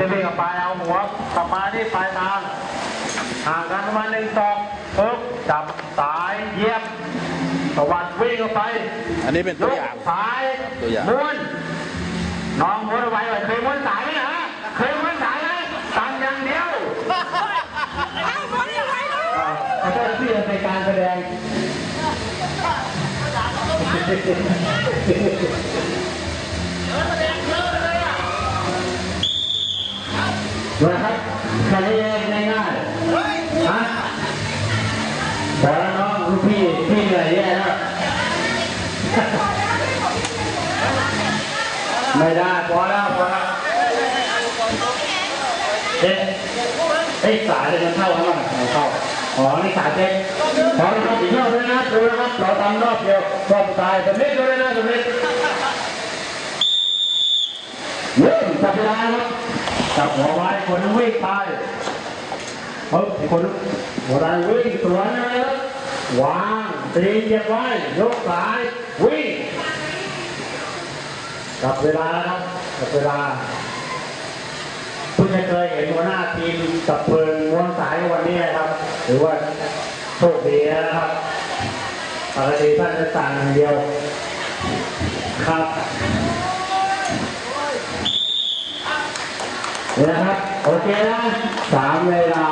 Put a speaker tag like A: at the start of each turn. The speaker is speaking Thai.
A: จะวิ่งออกไปเอาหัวกลับมาที่ปลายทางห่างกันประมาณหนึ่งศอกปึ๊บจับสายเหยียบตวัดวิ่งออกไป
B: อันนี้เป็นตัวอย่าง
A: สาย
B: ตัวอย่าง
A: ม้วนน้องม้วนเอาไว้ว่าเคยม้วนสายไหมฮะเคยม้วนสายไหมตังอย่างเดียวขอโทษที่ในการแสดง นะครับแค่นี้ง่ายๆฮะพอแล้วน้องลูกพี่พี่เหนื่อยแย่แล้วไม่ได้พอแล้วพอแล้วเจ๊ไอ้สายเลยมันเข้าแล้วมั้งเอาเข้าอ๋อนี่สายเจ๊ขอนะครับอีกรอบด้วยนะดูนะครับเราทำรอบเดียวรอบสุดท้ายสำเร็จด้วยนะสำเร็จ จับเวลาครับจับหัวไว้คนวิ่งไปปึ๊บไอ้คนหัวใจวิ่งสวนนะครับวางตีนเหยียบไว้ยกสายวิ่งจับเวลาครับจับเวลาเพิ่งจะเคยเห็นหัวหน้าทีมกับเพลิงม้วนสายวันนี้นะครับถือว่าโชคดีนะครับปกติท่านจะสั่งอย่างเดียวครับ นี่นะครับ โอเคนะสามเวลา